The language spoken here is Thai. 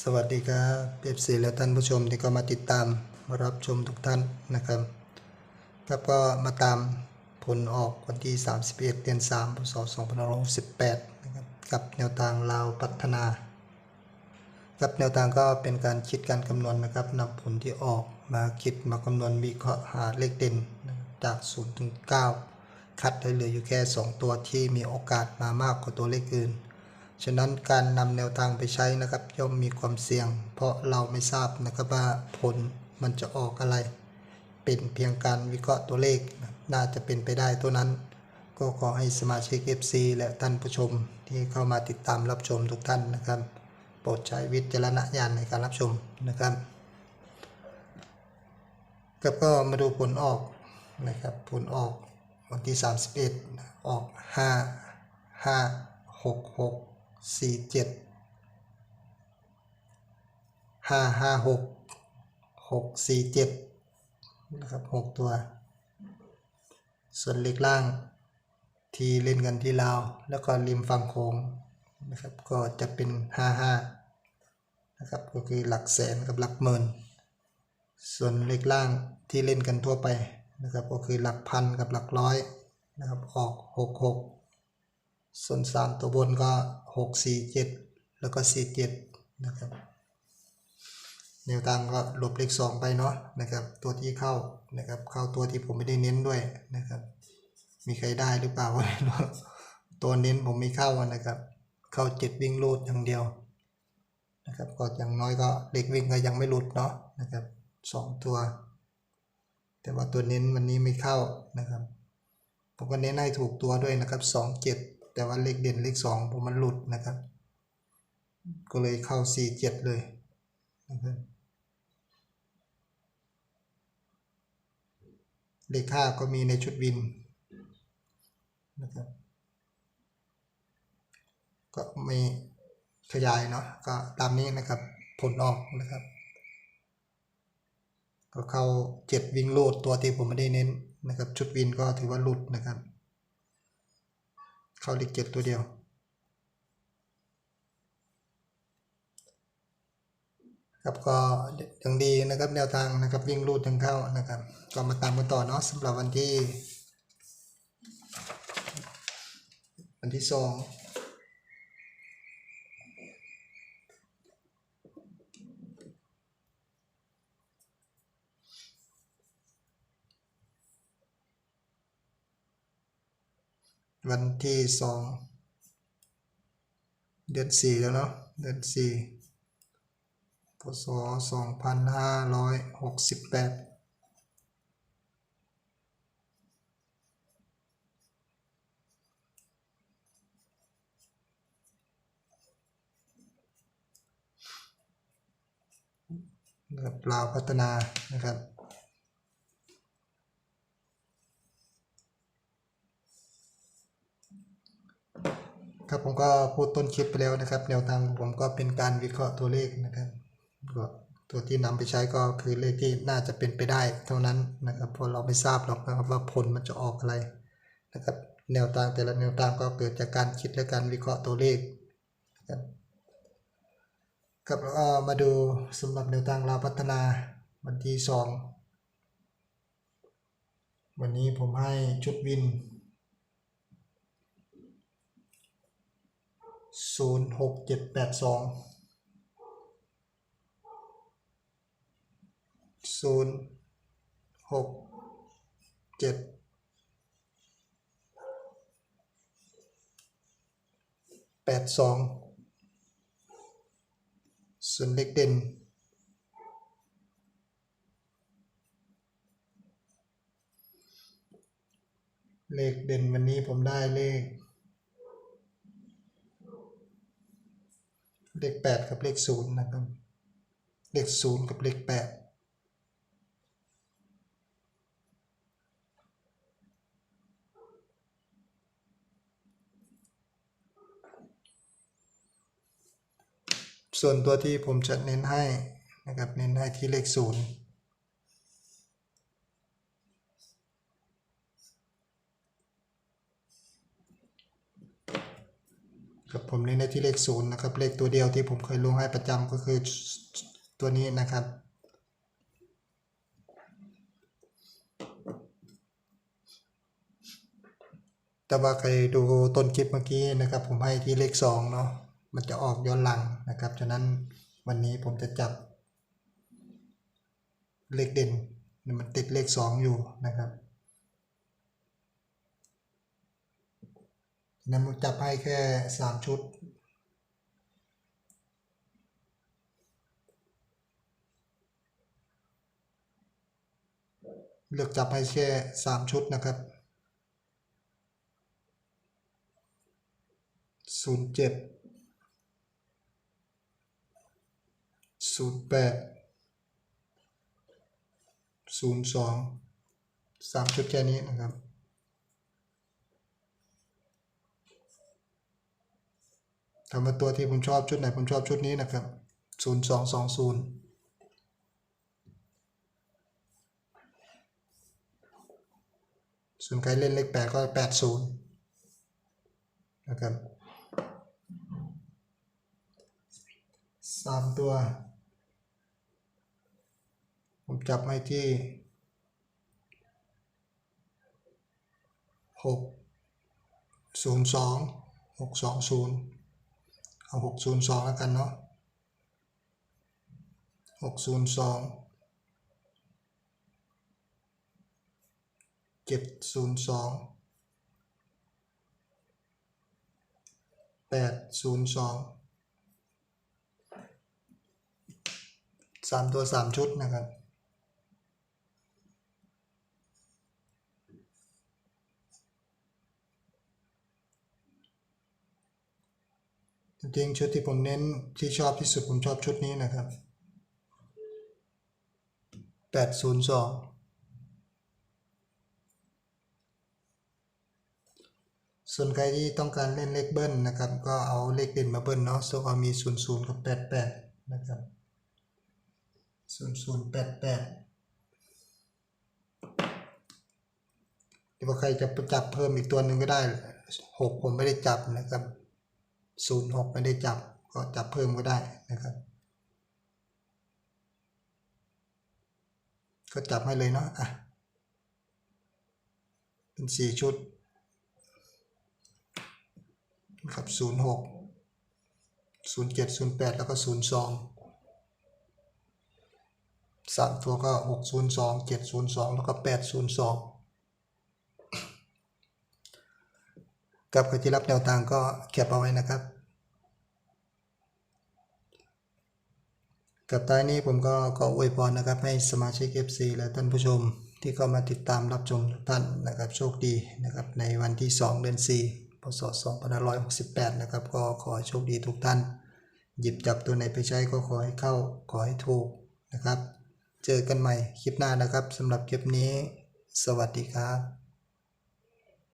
สวัสดีครับเอฟซีและท่านผู้ชมที่ก็มาติดตามรับชมทุกท่านนะครับครับก็มาตามผลออกวันที่ 31 เดือน3พศ2568นะครับกับแนวทางลาวพัฒนาครับแนวทางก็เป็นการคิดการคำนวณนะครับนำผลที่ออกมาคิดมาคำนวณวิเคราะห์หาเลขเด่นนจาก 0 ถึง 9 คัดให้เหลืออยู่แค่ 2 ตัวที่มีโอกาสมามากกว่าตัวเลขอื่น ฉะนั้นการนำแนวทางไปใช้นะครับย่อมมีความเสี่ยง เพราะเราไม่ทราบนะครับว่าผลมันจะออกอะไร เป็นเพียงการวิเคราะห์ตัวเลขน่าจะเป็นไปได้ตัวนั้น ก็ขอให้สมาชิก FC และท่านผู้ชมที่เข้ามาติดตามรับชมทุกท่านนะครับ โปรดใช้วิจารณญาณในการรับชมนะครับครับก็มาดูผลออกนะครับผลออกวันที่ 31 ออก 5 5 6 6 4 7 5 5 6 6 4 7นะครับ6ตัว ส่วนเล็กล่างที่เล่นกันที่ลาว แล้วก็ริมฝั่งโค้งนะครับก็จะเป็น55นะครับก็คือหลักแสนกับหลักหมื่น ส่วนเลขล่างที่เล่นกันทั่วไปนะครับก็คือหลักพันกับหลักร้อยนะครับออก66 ส่วน3ตัวบนก็647แล้วก็47นะครับแนวทางก็ลบเลข2ไปเนาะนะครับตัวที่เข้านะครับเข้าตัวที่ผมไม่ได้เน้นด้วยนะครับ มีใครได้หรือเปล่าไม่รู้ตัวเน้นผมไม่เข้านะครับ เข้าเจ็ดวิ่งรูดอย่างเดียวนะครับก็อย่างน้อยก็เด็กวิ่งก็ยังไม่หลุดเนาะนะครับสองตัว แต่ว่าตัวเน้นวันนี้ไม่เข้านะครับผมก็เน้นให้ถูกตัวด้วยนะครับสองเจ็ด แต่ว่าเลขเด่นเลขสองผมมันหลุดนะครับ ก็เลยเข้าสี่เจ็ดเลยนะครับเลขห้าก็มีในชุดวินนะครับก็ไม่ขยายเนาะก็ตามนี้นะครับผลออกนะครับ ก็เข้าเจ็ดวิ่งโลดตัวที่ผมไม่ได้เน้นนะครับ ชุดวินก็ถือว่าหลุดนะครับ เข้าเลขเจ็ดตัวเดียว ครับก็ยังดีนะครับแนวทางนะครับวิ่งรูดยังเข้านะครับ ก็มาตามกันต่อเนาะสำหรับวันที่ วันที่สอง วันที่สองเดือนสี่แล้วเนาะเดือนสี่พศสองพันห้าร้อยหกสิบแปดนะครับลาพัฒนานะครับ ครับผมก็พูดต้นคลิปไปแล้วนะครับ แนวทางของผมก็เป็นการวิเคราะห์ตัวเลขนะครับก็ตัวที่นำไปใช้ก็คือเลขที่น่าจะเป็นไปได้เท่านั้นนะครับเพราะเราไม่ทราบหรอกนะครับว่าผลมันจะออกอะไรนะครับ แนวทางแต่ละแนวทางก็เกิดจากการคิดและการวิเคราะห์ตัวเลขนะครับครับมาดูสำหรับแนวทางเราพัฒนาวันที่สองวันนี้ผมให้ชุดวิน ศูนย์หกเจ็ดแปดสองศูนย์หกเจ็ดแปดสองส่วนเลขเด่นเลขเด่นวันนี้ผมได้เลข เลขแปดกับเลขศูนย์นะครับ เลขศูนย์กับเลขแปดส่วนตัวที่ผมจะเน้นให้นะครับ เน้นให้ที่เลขศูนย์ กับผมเน้นในที่เลขศูนย์นะครับ เลขตัวเดียวที่ผมเคยลงให้ประจำก็คือตัวนี้นะครับแต่ว่าใครดูต้นคลิปเมื่อกี้นะครับ ผมให้ที่เลขสองเนาะมันจะออกย้อนหลังนะครับ ฉะนั้นวันนี้ผมจะจับเลขเด่นมันติดเลขสองอยู่นะครับฉะ นั้นจับให้แค่สามชุด เลือกจับให้แค่สามชุดนะครับศูนย์เจ็ดศูนย์แปดศูนย์สองสามชุดแค่นี้นะครับ คำว่าตัวที่ผมชอบชุดไหนผมชอบชุดนี้นะครับศูนย์สองสองศูนย์ส่วนใครเล่นเลขแปดก็แปดศูนย์นะครับสามตัว ผมจับให้ที่หกศูนย์สองหกสองศูนย์ เอาหกศูนย์สองแล้วกันเนาะหกศูนย์สองเจ็ดศูนย์สองแปดศูนย์สองสามตัวสามชุดนะครับ จริงชุดที่ผมเน้นที่ชอบที่สุดผมชอบชุดนี้นะครับแปดศูนย์สองส่วนใครที่ต้องการเล่นเลขเบิ้ลนะครับ ก็เอาเลขเด่นมาเบิ้ลเนาะโซเอามีศูนย์ศูนย์กับแปดแปดนะครับศูนย์ศูนย์แปดแปดหรือว่าใครจะจับเพิ่มอีกตัวหนึ่งก็ได้หกผมไม่ได้จับนะครับ ศูนย์หกไม่ได้จับก็จับเพิ่มก็ได้นะครับ ก็จับให้เลยเนาะอะเป็นสี่ชุดนะครับศูนย์หกศูนย์เจ็ดศูนย์แปดแล้วก็ศูนย์สองสามตัวก็หกศูนย์สองเจ็ดศูนย์สองแล้วก็แปดศูนย์สอง กับใครที่รับแนวทางก็แคปเอาไว้นะครับ กับท้ายนี้ผมก็ขออวยพรนะครับ ให้สมาชิก FC และท่านผู้ชมที่เข้ามาติดตามรับชมทุกท่านนะครับ โชคดีนะครับ ในวันที่ 2 เดือน 4 พศ 2568 นะครับ ก็ขอโชคดีทุกท่าน หยิบจับตัวไหนไปใช้ก็ขอให้เข้าขอให้ถูกนะครับ เจอกันใหม่คลิปหน้านะครับสำหรับคลิปนี้ สวัสดีครับ